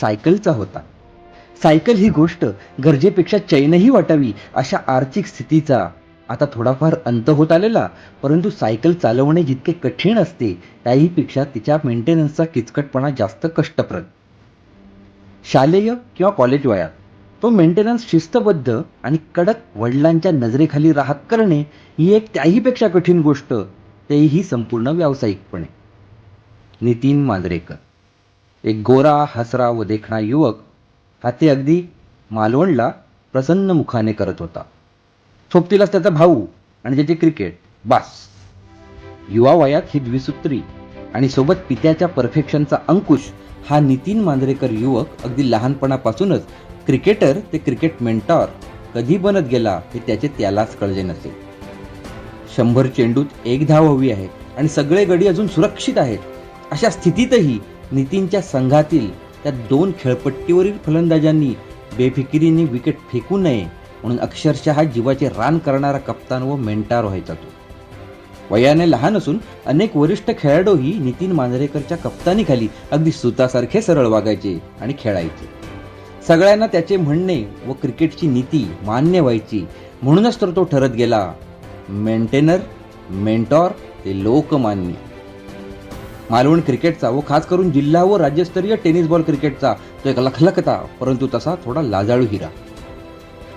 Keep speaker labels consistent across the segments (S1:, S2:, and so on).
S1: सायकलचा होता. सायकल ही गोष्ट गरजेपेक्षा चैनही वाटावी अशा आर्थिक स्थितीचा आता थोडाफार अंत होत आलेला परंतु सायकल चालवणे जितके कठीण असते त्याहीपेक्षा तिच्या मेंटेनन्सचा किचकटपणा जास्त कष्टप्रद. शालेय किंवा कॉलेज वयात तो मेंटेनन्स शिस्तबद्ध आणि कडक वडिलांच्या नजरेखाली राहत करणे ही एक त्याहीपेक्षा कठीण गोष्ट तेही संपूर्ण व्यावसायिकपणे. नितीन मांजरेकर एक गोरा हसरा व देखणा युवक हा ते अगदी मालवणला प्रसन्न मुखाने करत होता. सोबतीलाच त्याचा भाऊ आणि त्याचे क्रिकेट बास. युवा वयात ही द्विसूत्री आणि सोबत पित्याच्या परफेक्शनचा अंकुश हा नितीन मांजरेकर युवक अगदी लहानपणापासूनच क्रिकेटर ते क्रिकेट मेंटॉर कधी बनत गेला हे त्याचे त्यालाच कळले नसेल शंभर चेंडूत एक धाव हवी आहे आणि सगळे गडी अजून सुरक्षित आहेत. अशा स्थितीतही नितीनच्या संघातील त्या दोन खेळपट्टीवरील फलंदाजांनी बेफिकिरीने विकेट फेकू नये म्हणून अक्षरशः जीवाचे रान करणारा कप्तान व मेंटार व्हायचा तो. वयाने लहान असून अनेक वरिष्ठ खेळाडूही नितीन मांजरेकरच्या कप्तानीखाली अगदी सुतासारखे सरळ वागायचे आणि खेळायचे. सगळ्यांना त्याचे म्हणणे व क्रिकेटची नीती मान्य व्हायची म्हणूनच तर तो ठरत गेला. मेंटेनर मेंटॉर ते लोकमान्य. मालवण क्रिकेटचा व खास करून जिल्हा व राज्यस्तरीय टेनिस बॉल क्रिकेटचा तो एक लखलखता परंतु तसा थोडा लाजाळू हिरा.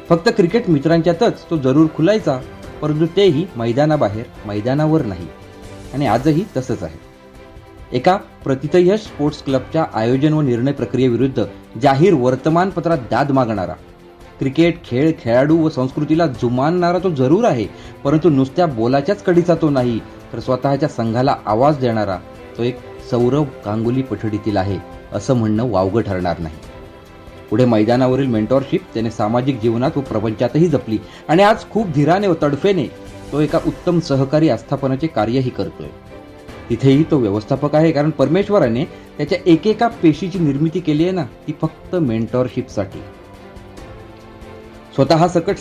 S1: फक्त क्रिकेट मित्रांच्यातच तो जरूर खुलायचा परंतु तेही मैदानाबाहेर मैदानावर नाही. आणि आजही तसंच आहे. एका प्रतितयश स्पोर्ट्स क्लबच्या आयोजन व निर्णय प्रक्रियेविरुद्ध जाहीर वर्तमानपत्रात दाद मागणारा क्रिकेट खेळ खेळाडू व संस्कृतीला जुमानणारा तो जरूर आहे परंतु नुसत्या बोलाच्याच कडीचा तो नाही तर स्वतःच्या संघाला आवाज देणारा तो एक सौरव गांगुली पठडीतील आहे असं म्हणणं वावगं ठरणार नाही. पुढे मैदानावरील मेंटॉरशिप त्याने सामाजिक जीवनात व प्रपंचातही जपली आणि आज खूप धीराने व तडफेने तो एका उत्तम सहकारी आस्थापनाचे कार्यही करतोय. तिथेही तो व्यवस्थापक आहे कारण परमेश्वराने त्याच्या एकेका पेशीची निर्मिती केली आहे ना ती फक्त मेंटॉरशिपसाठी स्वतः सकट